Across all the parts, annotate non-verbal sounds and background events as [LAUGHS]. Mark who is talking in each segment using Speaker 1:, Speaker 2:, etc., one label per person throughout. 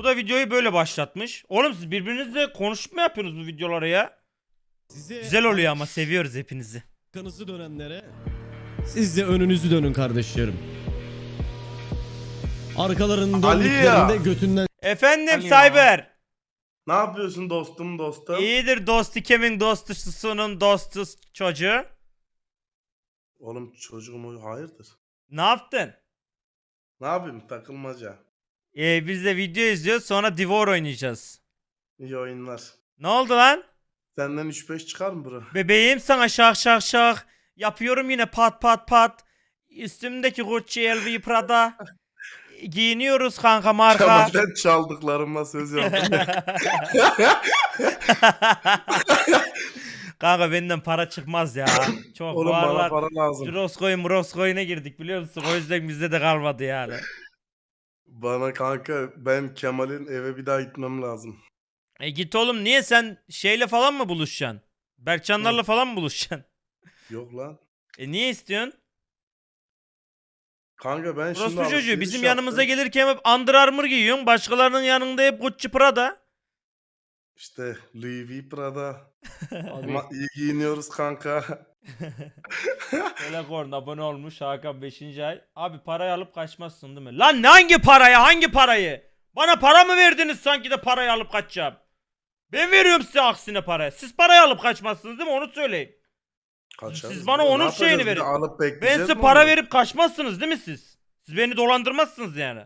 Speaker 1: Bu da videoyu böyle başlatmış. Oğlum siz birbirinizle konuşup mu yapıyorsunuz bu videoları ya?
Speaker 2: Size
Speaker 1: Güzel oluyor ama [LAUGHS] seviyoruz hepinizi.
Speaker 2: arkanızı dönenlere siz de önünüzü dönün kardeşlerim. Arkalarını
Speaker 3: Ali
Speaker 2: döndüklerinde götünden
Speaker 1: Efendim. Cyber.
Speaker 3: Ne yapıyorsun dostum dostum?
Speaker 1: İyidir dostu kimin dostusunun dostu çocuğu.
Speaker 3: Oğlum çocuğum hayırdır?
Speaker 1: Ne yaptın?
Speaker 3: Ne yapayım takılmaca.
Speaker 1: Ee, biz de video izliyoruz sonra Divor oynayacağız.
Speaker 3: İyi oyunlar.
Speaker 1: Ne oldu lan?
Speaker 3: Senden 3-5 çıkar mı bro?
Speaker 1: Bebeğim sana şak şak şak. Yapıyorum yine pat pat pat. Üstümdeki Gucci LV Prada. [LAUGHS] Giyiniyoruz kanka marka.
Speaker 3: Kemal'den çaldıklarıma söz [LAUGHS] yaptım. [LAUGHS]
Speaker 1: kanka benden para çıkmaz ya. Çok
Speaker 3: Oğlum bana
Speaker 1: varlar.
Speaker 3: para lazım.
Speaker 1: Mroskoyun'a girdik biliyor musun? O yüzden bizde de kalmadı yani.
Speaker 3: Bana kanka ben Kemal'in eve bir daha gitmem lazım.
Speaker 1: E git oğlum niye sen şeyle falan mı buluşacaksın? Berkcanlarla falan mı buluşacaksın?
Speaker 3: Yok lan.
Speaker 1: E niye istiyorsun?
Speaker 3: Kanka ben şimdi
Speaker 1: Orospu çocuğu
Speaker 3: alışveriş
Speaker 1: bizim
Speaker 3: yaptım.
Speaker 1: yanımıza gelirken hep Under Armour giyiyorsun. Başkalarının yanında hep Gucci Prada.
Speaker 3: İşte Louis V Prada. [LAUGHS]
Speaker 2: Abi,
Speaker 3: Ama iyi giyiniyoruz kanka.
Speaker 1: Telekorn abone olmuş Hakan 5. ay. Abi parayı alıp kaçmazsın değil mi? Lan ne hangi parayı? Hangi parayı? Bana para mı verdiniz sanki de parayı alıp kaçacağım? Ben veriyorum size aksine parayı. Siz parayı alıp kaçmazsınız değil mi? Onu söyleyin.
Speaker 3: Kaçarız
Speaker 1: Siz bana.
Speaker 3: Ne
Speaker 1: onun
Speaker 3: yapacağız?
Speaker 1: şeyini
Speaker 3: Bir de
Speaker 1: verin.
Speaker 3: Alıp
Speaker 1: Ben
Speaker 3: bekleyeceğiz
Speaker 1: size
Speaker 3: mi
Speaker 1: para
Speaker 3: onu?
Speaker 1: verip kaçmazsınız değil mi siz? Siz beni dolandırmazsınız yani.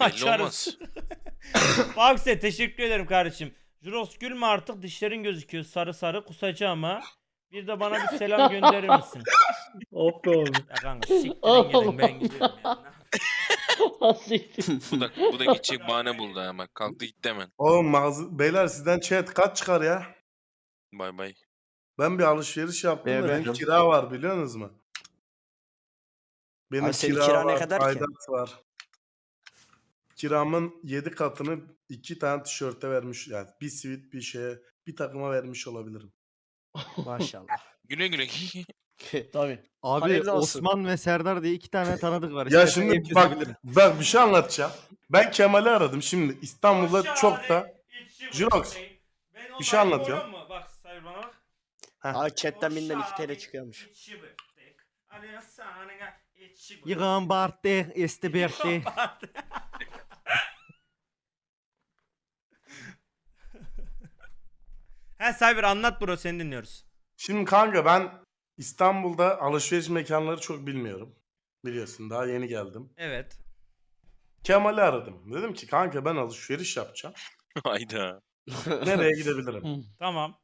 Speaker 4: Belli
Speaker 1: Açarız.
Speaker 4: olmaz. [LAUGHS]
Speaker 1: Fakse teşekkür ederim kardeşim. Juros gülme artık dişlerin gözüküyor sarı sarı kusacağım ha. Bir de bana bir selam gönderir misin?
Speaker 5: Of be oğlum.
Speaker 1: Ya kanka siktirin gidin ben gidiyorum ya. [LAUGHS]
Speaker 4: bu da bu da gidecek bahane buldu hemen. Kalktı gitti hemen.
Speaker 3: Oğlum mağaza... Beyler sizden chat kaç çıkar ya?
Speaker 4: Bay bay.
Speaker 3: Ben bir alışveriş yaptım da benim kira var biliyor musunuz mu? Benim
Speaker 5: Abi senin
Speaker 3: kira,
Speaker 5: kira ne
Speaker 3: var,
Speaker 5: kadar ki?
Speaker 3: aidat var. Kiramın 7 katını iki tane tişörte vermiş yani bir sivit bir şeye bir takıma vermiş olabilirim.
Speaker 5: Maşallah. [LAUGHS]
Speaker 4: Güle güle. [LAUGHS]
Speaker 5: Tabii.
Speaker 6: Abi
Speaker 5: Hayırlı olsun.
Speaker 6: Osman ve Serdar diye iki tane tanıdık var.
Speaker 3: ya
Speaker 6: İstersen
Speaker 3: şimdi bak,
Speaker 6: çözebilirim.
Speaker 3: bak bir şey anlatacağım. Ben Kemal'i aradım şimdi İstanbul'da çok da Jirox, bir şey anlatıyorum.
Speaker 1: Bak sayır bana bak.
Speaker 5: Abi chatten binden 2 TL çıkıyormuş.
Speaker 6: Yıkan Bart'te, Esti Bert'te. [LAUGHS]
Speaker 1: He Cyber anlat bro seni dinliyoruz.
Speaker 3: Şimdi kanka ben İstanbul'da alışveriş mekanları çok bilmiyorum. Biliyorsun daha yeni geldim.
Speaker 1: Evet.
Speaker 3: Kemal'i aradım. Dedim ki kanka ben alışveriş yapacağım. [LAUGHS]
Speaker 4: Hayda.
Speaker 3: Nereye gidebilirim?
Speaker 1: Tamam.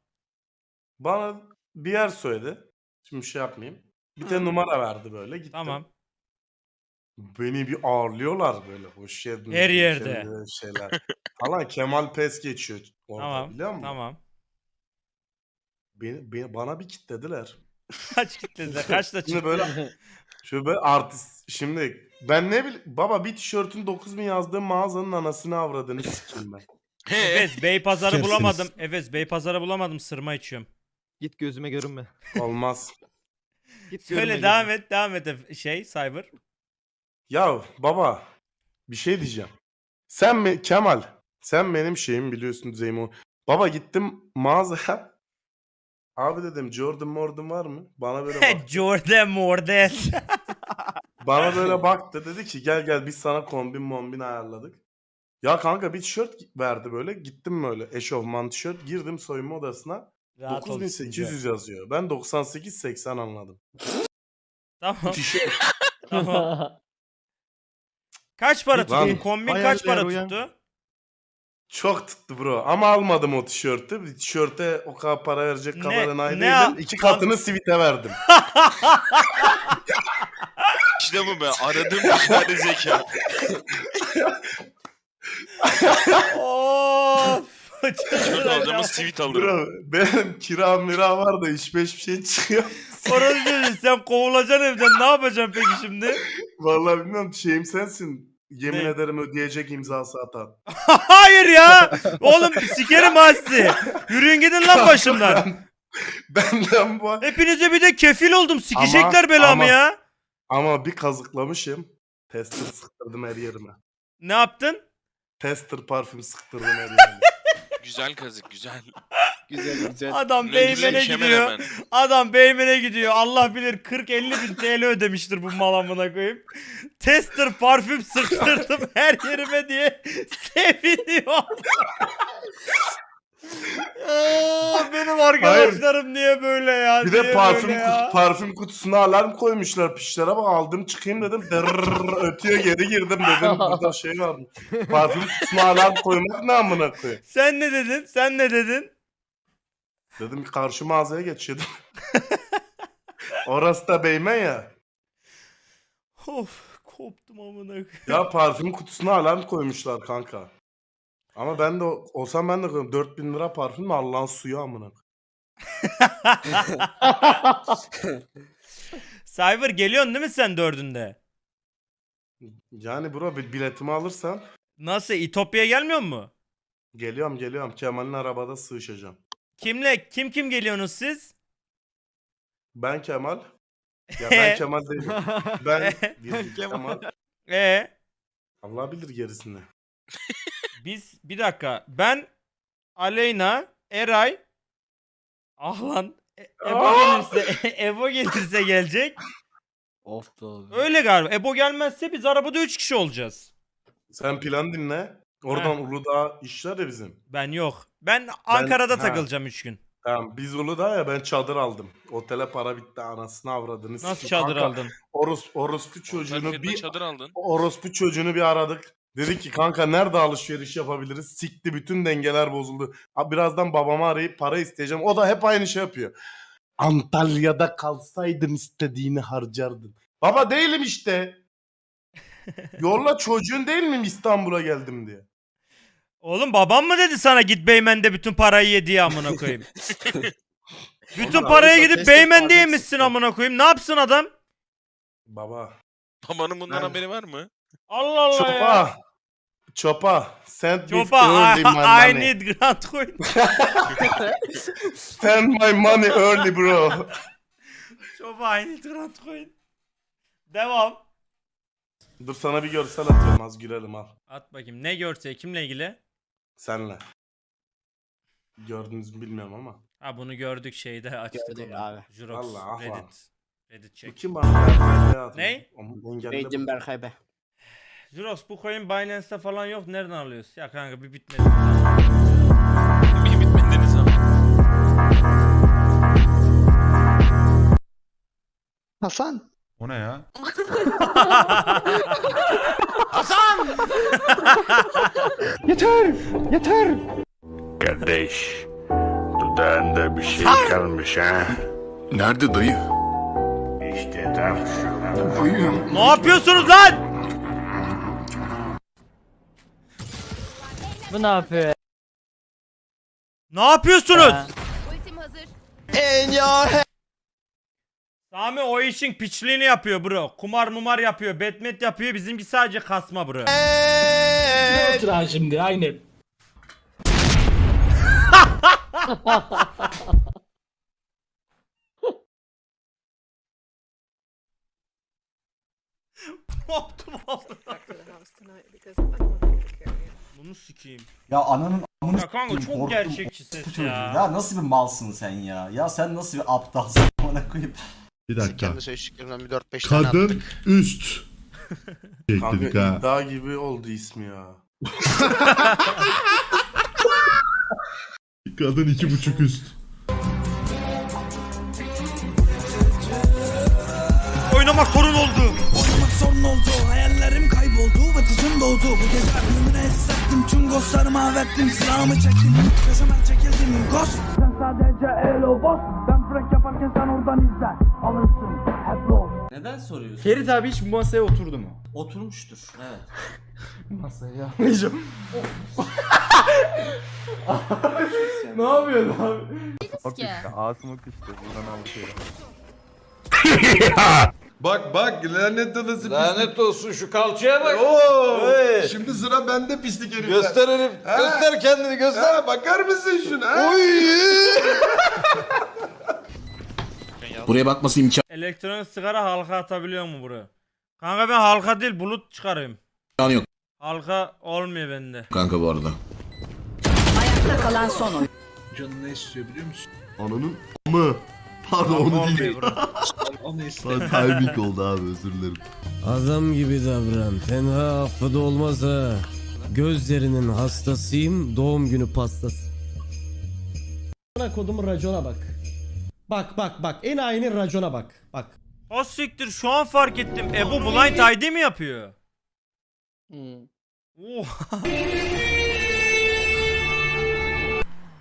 Speaker 3: Bana bir yer söyledi. Şimdi şey yapmayayım. Bir de numara verdi böyle. Gittim.
Speaker 1: Tamam.
Speaker 3: Beni bir ağırlıyorlar böyle. Hoş geldiniz.
Speaker 1: Her yerde.
Speaker 3: Şeyler. Falan Kemal Pes geçiyor orada
Speaker 1: Tamam.
Speaker 3: biliyor musun?
Speaker 1: Tamam.
Speaker 3: Beni, beni- bana bir kitlediler. [LAUGHS]
Speaker 1: Kaç kitlediler? Kaçta
Speaker 3: Şimdi
Speaker 1: çıktı?
Speaker 3: böyle [LAUGHS] şöyle böyle artist şimdi ben ne bileyim baba bir tişörtün 9000 yazdığım mağazanın anasını avradını sikeyim ben. [LAUGHS]
Speaker 1: Efes Beypazarı
Speaker 2: Sikersiniz.
Speaker 1: bulamadım. Efes Beypazarı bulamadım sırma içiyorum.
Speaker 6: Git gözüme görünme.
Speaker 3: Olmaz.
Speaker 6: Git gözüme
Speaker 1: Söyle devam et devam et Efe- şey Cyber.
Speaker 3: Ya baba bir şey diyeceğim. Sen mi Kemal? Sen benim şeyim biliyorsun Zeymo. Baba gittim mağazaya. Abi dedim Jordan Morden var mı? Bana böyle [LAUGHS] bak.
Speaker 1: Jordan Morden. [LAUGHS]
Speaker 3: bana böyle baktı dedi ki gel gel biz sana kombin mombin ayarladık. Ya kanka bir tişört verdi böyle. Gittim böyle eşofman tişört. Girdim soyunma odasına.
Speaker 1: Rahat ol,
Speaker 3: 9800 yazıyor. Ben 98-80 anladım.
Speaker 1: Tamam
Speaker 3: Tişört.
Speaker 1: tamam. [LAUGHS] Kaç para
Speaker 3: Lan,
Speaker 1: tuttu? Kombin kaç
Speaker 6: hayaller
Speaker 1: para
Speaker 6: uyan.
Speaker 1: tuttu?
Speaker 3: Çok tuttu bro. Ama almadım o tişörtü. Bir tişörte o kadar para verecek
Speaker 1: Ne-
Speaker 3: kadar enayi
Speaker 1: ne
Speaker 3: değilim.
Speaker 1: al-
Speaker 3: İki katını sivite verdim. [LAUGHS]
Speaker 4: İşte bu be. Aradığım bir tane zeka.
Speaker 1: of. [LAUGHS]
Speaker 4: Şurada alacağımız sivit alırım.
Speaker 3: Bro benim kira mira var da iş beş bir şey çıkıyor. [LAUGHS]
Speaker 1: Orası dedi, sen kovulacaksın evden ne yapacaksın peki şimdi?
Speaker 3: Vallahi bilmiyorum şeyim sensin. Yemin
Speaker 1: Ne?
Speaker 3: ederim ödeyecek imzası atan. [LAUGHS]
Speaker 1: Hayır ya. Oğlum sikerim ha sizi. Yürüyün gidin lan başımdan.
Speaker 3: Benden bu.
Speaker 1: Hepinize bir de kefil oldum. Sikecekler
Speaker 3: Ama-
Speaker 1: belamı
Speaker 3: ama-
Speaker 1: ya.
Speaker 3: Ama bir kazıklamışım. Tester sıktırdım her yerime.
Speaker 1: Ne yaptın?
Speaker 3: Tester parfüm sıktırdım her yerine. [LAUGHS]
Speaker 4: Güzel kazık güzel.
Speaker 5: Güzel güzel.
Speaker 1: Adam Beymen'e
Speaker 4: işemen
Speaker 1: gidiyor.
Speaker 4: hemen.
Speaker 1: Adam Beymen'e gidiyor. Allah bilir 40-50 bin TL ödemiştir bu mal amına koyayım. Tester parfüm sıktırdım [LAUGHS] her yerime diye seviniyor. Aa, benim arkadaşlarım niye böyle ya?
Speaker 3: Bir
Speaker 1: Niye
Speaker 3: de parfüm
Speaker 1: böyle ya?
Speaker 3: kut- parfüm kutusuna alarm koymuşlar pişlere bak aldım çıkayım dedim dırrrr ötüyor geri girdim dedim [LAUGHS] burada şey var mı? Parfüm kutusuna alarm koymak ne amına koyayım?
Speaker 1: Sen ne dedin? Sen ne dedin?
Speaker 3: Dedim karşı mağazaya geçiyordum. [LAUGHS] Orası da beymen ya.
Speaker 1: Of koptum amına koyayım.
Speaker 3: Ya parfüm kutusuna alarm koymuşlar kanka. Ama ben de olsam ben de koyarım. 4000 lira parfüm mü Allah'ın suyu amına. koyayım. [LAUGHS]
Speaker 1: Cyber geliyorsun değil mi sen dördünde?
Speaker 3: Yani bro bir biletimi alırsan
Speaker 1: Nasıl? İtopya'ya gelmiyor mu?
Speaker 3: geliyorum geliyorum. Kemal'in arabada sığışacağım.
Speaker 1: Kimle? Kim kim geliyorsunuz siz?
Speaker 3: Ben Kemal. Ya [LAUGHS] ben Kemal değilim. Ben [LAUGHS] bir Kemal.
Speaker 1: Ee,
Speaker 3: Allah bilir gerisini.
Speaker 1: biz bir dakika. Ben Aleyna, Eray, ah lan E- Ebo
Speaker 3: Aa!
Speaker 1: gelirse [LAUGHS] Ebo gelirse gelecek.
Speaker 5: Of abi.
Speaker 1: Öyle galiba. Ebo gelmezse biz arabada 3 kişi olacağız.
Speaker 3: Sen plan dinle. Oradan Uludağ işler ya bizim.
Speaker 1: Ben yok. Ben Ankara'da
Speaker 3: ha.
Speaker 1: takılacağım 3 gün.
Speaker 3: Tamam biz Uludağ ya ben çadır aldım. Otele para bitti anasını avradını.
Speaker 1: Nasıl çadır
Speaker 3: Kanka,
Speaker 1: aldın?
Speaker 3: Oros, orospu çocuğunu
Speaker 4: Marketten
Speaker 3: bir
Speaker 4: çadır aldın.
Speaker 3: orospu çocuğunu bir aradık. Dedi ki kanka nerede alışveriş yapabiliriz? Sikti bütün dengeler bozuldu. Birazdan babamı arayıp para isteyeceğim. O da hep aynı şey yapıyor. Antalya'da kalsaydın istediğini harcardın. Baba değilim işte. [LAUGHS] Yolla çocuğun değil miyim İstanbul'a geldim diye.
Speaker 1: Oğlum babam mı dedi sana git Beymen'de bütün parayı ye diye amına koyayım. [LAUGHS] bütün
Speaker 3: Oğlum,
Speaker 1: parayı
Speaker 5: Avrupa
Speaker 1: gidip
Speaker 5: Festival
Speaker 1: Beymen'de
Speaker 5: Park'ı
Speaker 1: yemişsin
Speaker 5: sıktı.
Speaker 1: amına koyayım. Ne yapsın adam?
Speaker 3: Baba.
Speaker 4: Babanın bundan
Speaker 3: Ben-
Speaker 4: haberi var mı?
Speaker 1: Allah Allah ya.
Speaker 3: Çopa. Çopa. Send me
Speaker 1: Chopa,
Speaker 3: early
Speaker 1: I,
Speaker 3: my
Speaker 1: I
Speaker 3: money.
Speaker 1: need grant coin. [LAUGHS]
Speaker 3: Send my money early bro.
Speaker 1: Chopa, I need grant coin. Devam.
Speaker 3: Dur sana bir görsel atıyorum az gülelim al.
Speaker 1: At bakayım. Ne görse kimle ilgili?
Speaker 3: Senle. Gördünüz mü bilmiyorum ama.
Speaker 1: Ha bunu gördük şeyde açtık
Speaker 5: Gördük
Speaker 1: onu.
Speaker 5: abi.
Speaker 1: Jurox,
Speaker 3: Allah, ah lan.
Speaker 1: Reddit. Reddit
Speaker 3: Bu
Speaker 1: check.
Speaker 3: kim bana Berkay atıyor?
Speaker 1: Ne?
Speaker 3: Ama engelle.
Speaker 5: Berkay be.
Speaker 1: Jurox bu coin Binance'te falan yok. Nereden alıyorsun? Ya kanka bir bitmedi.
Speaker 4: Bir bitmediniz ama.
Speaker 7: Hasan.
Speaker 8: O ne ya? [LAUGHS] [LAUGHS]
Speaker 7: Yeter. Yeter.
Speaker 9: Kardeş, dudağında bir şey kalmış ha?
Speaker 8: Nerede dayı?
Speaker 9: İşte tam şurada.
Speaker 1: ne yapıyorsunuz lan?
Speaker 10: Bu ne yapıyor?
Speaker 1: Ne yapıyorsunuz?
Speaker 10: ya?
Speaker 11: Ultim hazır.
Speaker 1: Sami o işin piçliğini yapıyor bro. Kumar mumar yapıyor. Betmet yapıyor. Bizimki sadece kasma bro.
Speaker 7: Otur şimdi aynen.
Speaker 1: Koptum oldu. Bunu sikeyim.
Speaker 12: Ya ananın amını
Speaker 1: Ya kanka
Speaker 12: s**eyim,
Speaker 1: çok
Speaker 12: korktum.
Speaker 1: gerçekçi
Speaker 12: Bu
Speaker 1: ses
Speaker 12: çocuğu.
Speaker 1: ya.
Speaker 12: Ya nasıl bir malsın sen ya? Ya sen nasıl bir aptalsın [LAUGHS] amına koyayım.
Speaker 8: Bir dakika.
Speaker 7: Kendi seçtiklerinden bir 4-5 tane
Speaker 8: Kadın
Speaker 7: attık.
Speaker 8: üst. [LAUGHS]
Speaker 3: Kanka
Speaker 8: ha.
Speaker 3: iddia gibi oldu ismi ya. [LAUGHS]
Speaker 8: Kadın iki buçuk üst.
Speaker 1: Oynamak sorun oldu.
Speaker 7: Oynamak sorun oldu. Hayallerim kayboldu. Vıtıcım doldu. Bu gece ölümüne hissettim. Tüm goslarımı avettim. Silahımı çektim. Köşeme çekildim. Gos. Sen sadece elo boss. Ben Frank yaparken sen oradan izle. Alırsın. Hep low.
Speaker 12: Neden soruyorsun?
Speaker 6: Ferit abi hiç bu masaya oturdu mu?
Speaker 12: Oturmuştur. Evet. [LAUGHS]
Speaker 6: Masaya yapmayacağım. [LAUGHS] ne yapıyorsun abi?
Speaker 11: Ki.
Speaker 6: Ağzıma kıştı. Buradan aldı şey. [LAUGHS]
Speaker 8: Bak bak lanet olası
Speaker 7: Lanet olsun şu kalçaya bak.
Speaker 8: Oo,
Speaker 7: Hey.
Speaker 8: Şimdi sıra bende pislik herifler.
Speaker 7: Göster herif.
Speaker 8: Ha?
Speaker 7: Göster kendini göster.
Speaker 8: Ha, bakar mısın şuna?
Speaker 2: Buraya bakması imkanı
Speaker 1: Elektronik sigara halka atabiliyor mu bro? Kanka ben halka değil bulut çıkarayım.
Speaker 2: yok.
Speaker 1: Halka olmuyor bende.
Speaker 9: Kanka bu arada.
Speaker 10: Ayakta kalan son oyun.
Speaker 6: Canın ne istiyor biliyor musun?
Speaker 9: Ananın mı? Pardon onu
Speaker 1: Olmuyor
Speaker 9: değil.
Speaker 1: bro.
Speaker 6: O ne istiyor? [LAUGHS]
Speaker 9: Timing oldu abi özür dilerim.
Speaker 2: Adam gibi davran. Tenha affı da olmaz ha. Gözlerinin hastasıyım. Doğum günü pastası. Bana kodumun racona bak. Bak bak bak. En aynı racona bak. Bak.
Speaker 1: O siktir şu an fark ettim. Ebu Blind ID mi yapıyor? Oha.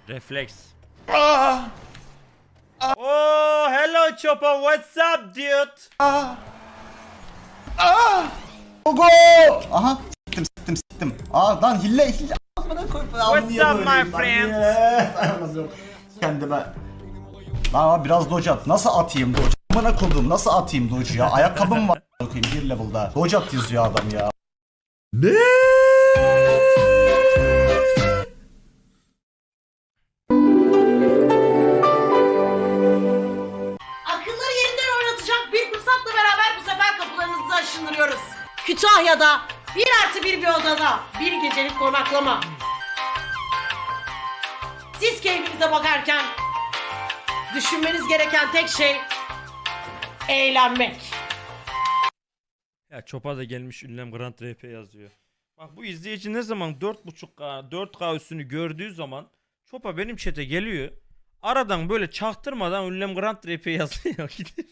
Speaker 1: Refleks. Oh, hello Chopper, what's up dude?
Speaker 12: Gogo! Aha siktim siktim siktim. Aa lan hille hille.
Speaker 1: What's up, my friend?
Speaker 12: Kendime. Lan abi biraz dodge at. Nasıl atayım dodge? Bana koydum nasıl atayım dodge ya? Ayakkabım var. [LAUGHS] Bakayım bir level'da. Dodge at yazıyor adam ya.
Speaker 9: Ne?
Speaker 10: Akılları yerinden oynatacak bir fırsatla beraber bu sefer kapılarınızı aşındırıyoruz. Kütahya'da bir artı bir bir odada bir gecelik konaklama. Siz keyfinize bakarken düşünmeniz gereken tek şey eğlenmek.
Speaker 1: Ya Çopa da gelmiş ünlem Grand RP yazıyor. Bak bu izleyici ne zaman 4.5K 4K üstünü gördüğü zaman Çopa benim chat'e geliyor. Aradan böyle çaktırmadan ünlem Grand RP yazıyor. [LAUGHS] Gidip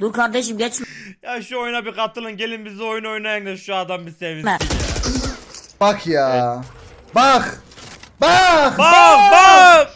Speaker 10: Dur kardeşim geçme.
Speaker 1: ya şu oyuna bir katılın gelin bizi oyun oynayın da şu adam bir sevinsin ya.
Speaker 6: Bak ya. Bak. Bak.
Speaker 1: Bak bak.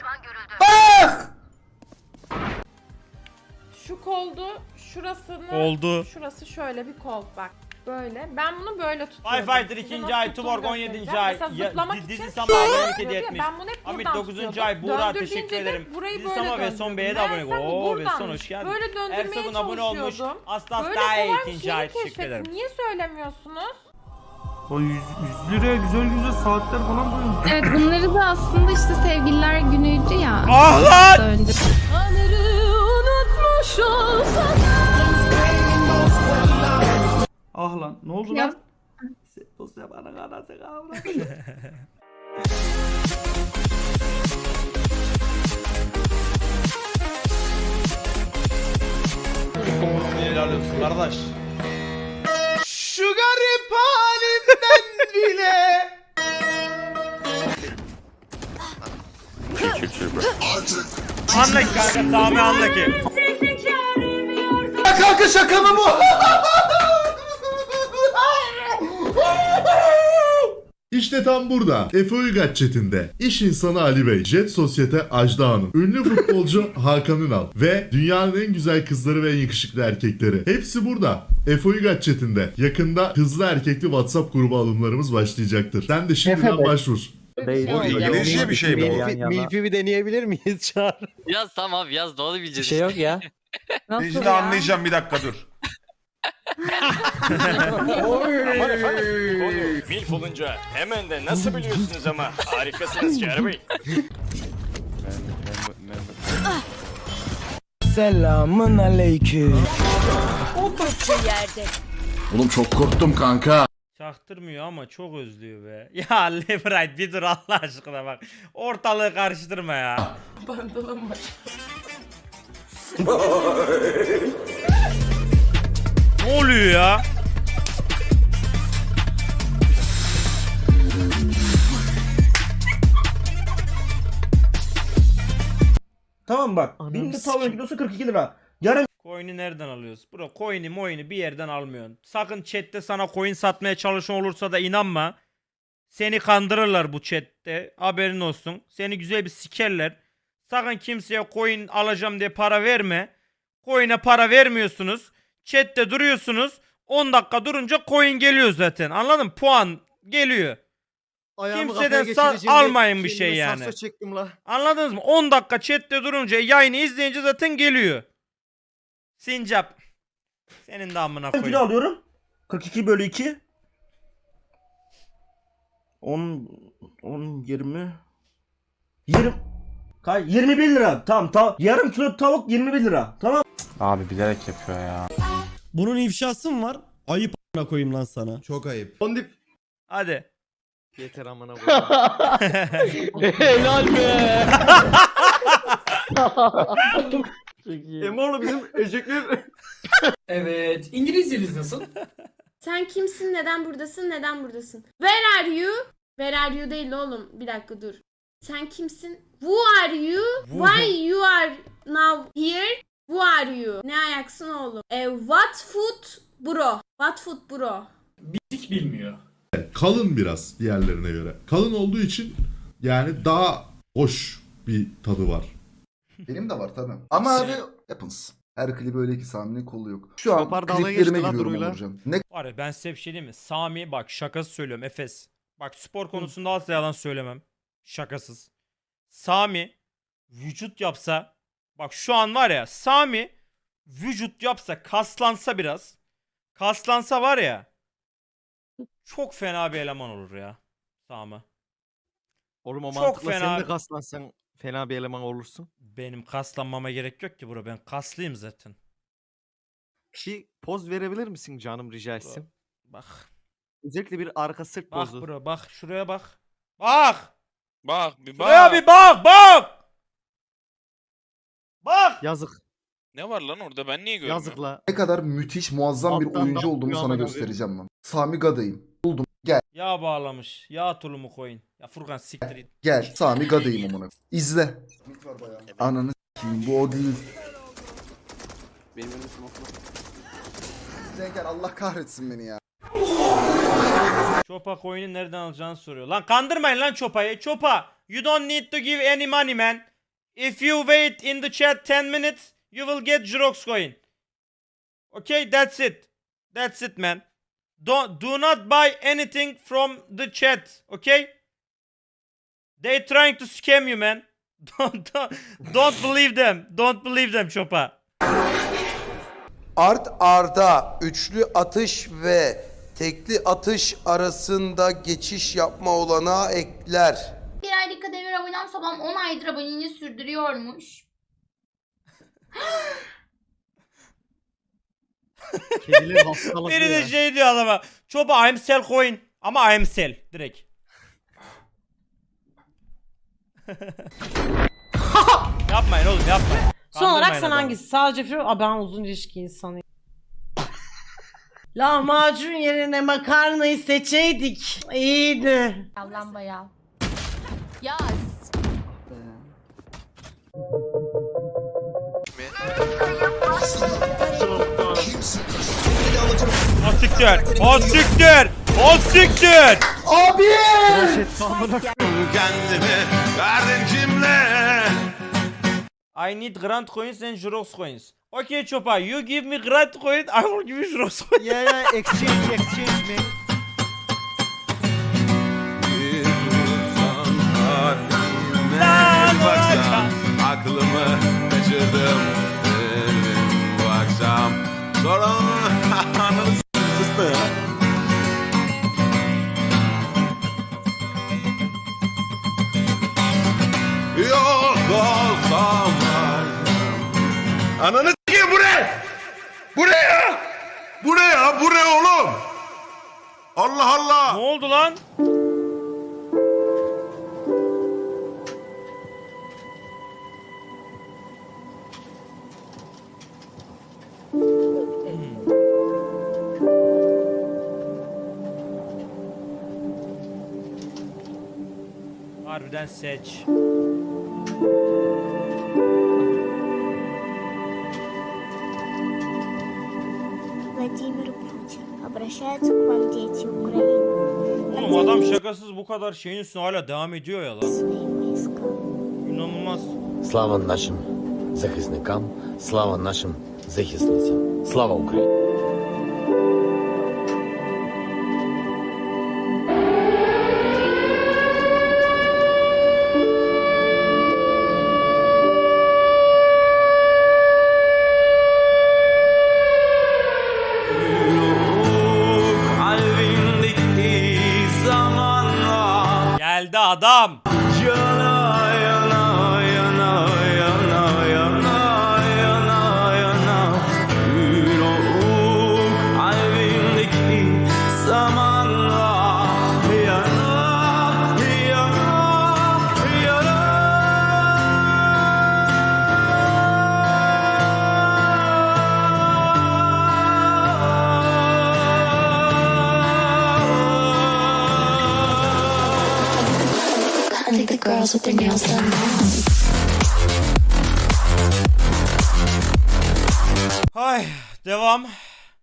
Speaker 13: Şu koldu, şurasını...
Speaker 1: Oldu.
Speaker 13: Şurası şöyle bir kol bak. Böyle. Ben bunu böyle
Speaker 1: Five
Speaker 13: tutuyordum.
Speaker 1: Fighter
Speaker 13: Size
Speaker 1: 2.
Speaker 13: nasıl
Speaker 1: ay, Tuborg 17.
Speaker 13: göstereceğim.
Speaker 1: ay,
Speaker 13: Mesela
Speaker 1: ya-
Speaker 13: zıplamak
Speaker 1: Di-
Speaker 13: için
Speaker 1: Dizi Sama abone
Speaker 13: ya,
Speaker 1: etmiş.
Speaker 13: Ben bunu hep buradan
Speaker 1: 9.
Speaker 13: tutuyordum.
Speaker 1: ay, Buğra teşekkür
Speaker 13: de
Speaker 1: ederim.
Speaker 13: Burayı
Speaker 1: Dizi
Speaker 13: böyle
Speaker 1: Sama ve Son Bey'e de
Speaker 13: döndürdüm.
Speaker 1: abone ol.
Speaker 13: Meğersem bu
Speaker 1: Oo ve Son hoş geldin.
Speaker 13: Böyle döndürmeye
Speaker 1: Ersoy'un abone olmuş.
Speaker 13: çalışıyordum.
Speaker 1: Aslas
Speaker 13: Böyle
Speaker 1: daha
Speaker 13: kolaymış,
Speaker 1: ikinci
Speaker 13: yeni
Speaker 1: ay teşekkür
Speaker 13: keşfettim.
Speaker 1: ederim.
Speaker 13: Niye söylemiyorsunuz?
Speaker 14: O 100, 100 liraya güzel güzel saatler falan koyun.
Speaker 13: Evet bunları da aslında işte sevgililer günüydü ya.
Speaker 1: Ah lan!
Speaker 13: Söndü. Unutmuş olsam.
Speaker 14: Ah lan ne oldu lan? Dosya bana kanası kavra. [LAUGHS]
Speaker 7: Helal olsun kardeş. Şu garip halimden bile.
Speaker 1: Anla ki kanka Sami anla ki.
Speaker 7: Kanka şaka mı bu?
Speaker 9: İşte tam burada Efe Uygaç chatinde iş insanı Ali Bey, Jet Sosyete Ajda Hanım, ünlü futbolcu Hakan Ünal ve dünyanın en güzel kızları ve en yakışıklı erkekleri. Hepsi burada. Efe Uygaç chatinde. Yakında hızlı erkekli WhatsApp grubu alımlarımız başlayacaktır. Sen de şimdiden başvur.
Speaker 14: Değil.
Speaker 15: Bu İngilizce bir şey mi bu?
Speaker 6: Milfi bir deneyebilir miyiz Çağrı?
Speaker 16: Yaz tamam yaz doğru
Speaker 6: Bir
Speaker 16: bileceğiz.
Speaker 6: şey yok ya.
Speaker 13: Ya?
Speaker 15: anlayacağım bir dakika dur.
Speaker 16: Milf olunca hemen de nasıl biliyorsunuz ama harikasınız Çağrı Bey.
Speaker 6: Selamın aleyküm.
Speaker 9: Oğlum çok korktum kanka.
Speaker 1: Çaktırmıyor ama çok özlüyor be. [LAUGHS] Ya Lebright bir dur Allah aşkına bak. Ortalığı karıştırma ya.
Speaker 13: Bandalım var. [LAUGHS]
Speaker 1: Ne oluyor ya?
Speaker 14: Tamam bak. Benim de tavuğun kilosu 42 lira. Yarın
Speaker 1: Coin'i nereden alıyoruz? Bro coin'i moin'i bir yerden almıyorsun. Sakın chatte sana coin satmaya çalışan olursa da inanma. Seni kandırırlar bu chatte. Haberin olsun. Seni güzel bir sikerler. Sakın kimseye coin alacağım diye para verme. Coin'e para vermiyorsunuz. Chatte duruyorsunuz. 10 dakika durunca coin geliyor zaten. Anladın mı? Puan geliyor. Kimseden sa- almayın bir şey yani.
Speaker 6: çektim la.
Speaker 1: Anladınız mı? 10 dakika chatte durunca yayını izleyince zaten geliyor. Sincap. Senin de amına
Speaker 14: kilo
Speaker 1: koyayım.
Speaker 14: alıyorum. 42 bölü 2. 10 10 20 20 Kay 21 lira. Tamam ta yarım kilo tavuk 21 lira. Tamam.
Speaker 6: Abi bilerek yapıyor ya.
Speaker 2: Bunun ifşası mı var? Ayıp a**ına koyayım lan sana.
Speaker 5: Çok ayıp.
Speaker 1: Hadi.
Speaker 5: Yeter amına [LAUGHS]
Speaker 6: Helal be.
Speaker 5: Emoğlu bizim ecekler.
Speaker 7: Evet. İngilizceniz nasıl?
Speaker 11: Sen kimsin? Neden buradasın? Neden buradasın? Where are you? Where are you değil oğlum. Bir dakika dur. Sen kimsin? Who are you? Why you are now here? Who are you? Ne ayaksın oğlum? E, what food bro? What food bro?
Speaker 7: Hiç bilmiyor.
Speaker 9: Kalın biraz diğerlerine göre. Kalın olduğu için yani daha hoş bir tadı var.
Speaker 5: Benim de var tabii. Ama abi Happens. Her klibi öyle ki Sami'nin kolu yok. Şu an
Speaker 6: Topar dalga
Speaker 5: kliplerime
Speaker 6: lan
Speaker 5: giriyorum
Speaker 6: Duru'yla.
Speaker 5: Onurcan. Ne
Speaker 1: Var ya ben size bir şey diyeyim mi? Sami bak şakası söylüyorum Efes. Bak spor konusunda asla yalan söylemem. Şakasız. Sami vücut yapsa bak şu an var ya Sami vücut yapsa kaslansa biraz kaslansa var ya çok fena bir eleman olur ya Sami.
Speaker 6: Oğlum o
Speaker 1: Çok
Speaker 6: mantıkla
Speaker 1: fena.
Speaker 6: sen de kaslansan fena bir eleman olursun.
Speaker 1: Benim kaslanmama gerek yok ki bro ben kaslıyım zaten.
Speaker 6: Ki poz verebilir misin canım rica etsem?
Speaker 1: Bak
Speaker 6: Özellikle bir arka sırt
Speaker 1: bak
Speaker 6: pozu.
Speaker 1: bro bak şuraya bak. Bak.
Speaker 4: Bak bir
Speaker 1: Şuraya bir bak bak. Bak.
Speaker 6: Yazık.
Speaker 4: Ne var lan orada ben niye görmüyorum?
Speaker 6: Yazık la.
Speaker 5: ne kadar müthiş muazzam bir
Speaker 6: Alttan
Speaker 5: oyuncu
Speaker 6: da
Speaker 5: olduğumu sana göstereceğim lan. Sami Gadayım.
Speaker 1: Yağ bağlamış. Yağ tulumu koyun. Ya Furkan siktir.
Speaker 5: Gel. Sami Gadayım amına. İzle. Ananı s**eyim bu o değil.
Speaker 6: Benim önümde smoke'la.
Speaker 5: Zenker Allah kahretsin beni ya.
Speaker 1: Çopa coin'i nereden alacağını soruyor. Lan kandırmayın lan Çopa'yı. Çopa, you don't need to give any money man. If you wait in the chat 10 minutes, you will get Jirox coin. Okay, that's it. That's it man. Don't, do not buy anything from the chat, okay? They trying to scam you man. [LAUGHS] Don't, don't, don't believe them. Don't believe them Çopa.
Speaker 14: Art arda üçlü atış ve tekli atış arasında geçiş yapma olanağı ekler.
Speaker 11: Bir aylık kademir abonem sabam 10 aydır aboneliğini sürdürüyormuş. [LAUGHS]
Speaker 6: Kediler hastalık
Speaker 1: Biri de
Speaker 6: ya.
Speaker 1: şey diyor adama. Çopa I'm sell coin. Ama I'm sell direkt. [LAUGHS] yapmayın oğlum yapmayın.
Speaker 10: Son olarak sen
Speaker 1: adamı.
Speaker 10: hangisi? Sadece Firo. Aa, ben uzun ilişki insanıyım. Lahmacun yerine makarnayı seçeydik. İyiydi.
Speaker 11: Yallan bayağı. Ya
Speaker 1: O siktir. O siktir. O siktir.
Speaker 8: Kendimi verdin kimle?
Speaker 1: I need Grand coins and Jurox coins. Okay Çopa you give me Grand coin I will give you Jurox coin.
Speaker 6: Yeah yeah exchange exchange man.
Speaker 8: Aklımı kaçırdım dedim bu akşam Sonra s**tı [LAUGHS] ya Yok olsam Ananı? Bu ne ya? Bu ne ya? Bu ne oğlum? Allah Allah!
Speaker 1: ne oldu lan? Harbiden seç.
Speaker 11: Владимир Путин. Обращаются к вам дети Украины.
Speaker 1: Oğlum adam şakasız bu kadar şeyin üstüne hala devam ediyor ya lan.
Speaker 11: Свои войска.
Speaker 1: İnanılmaz.
Speaker 5: Слава нашим захисникам, слава нашим захисницям. Слава Україні!
Speaker 1: Adam.
Speaker 17: I girls with their nails done now.
Speaker 1: Ay devam.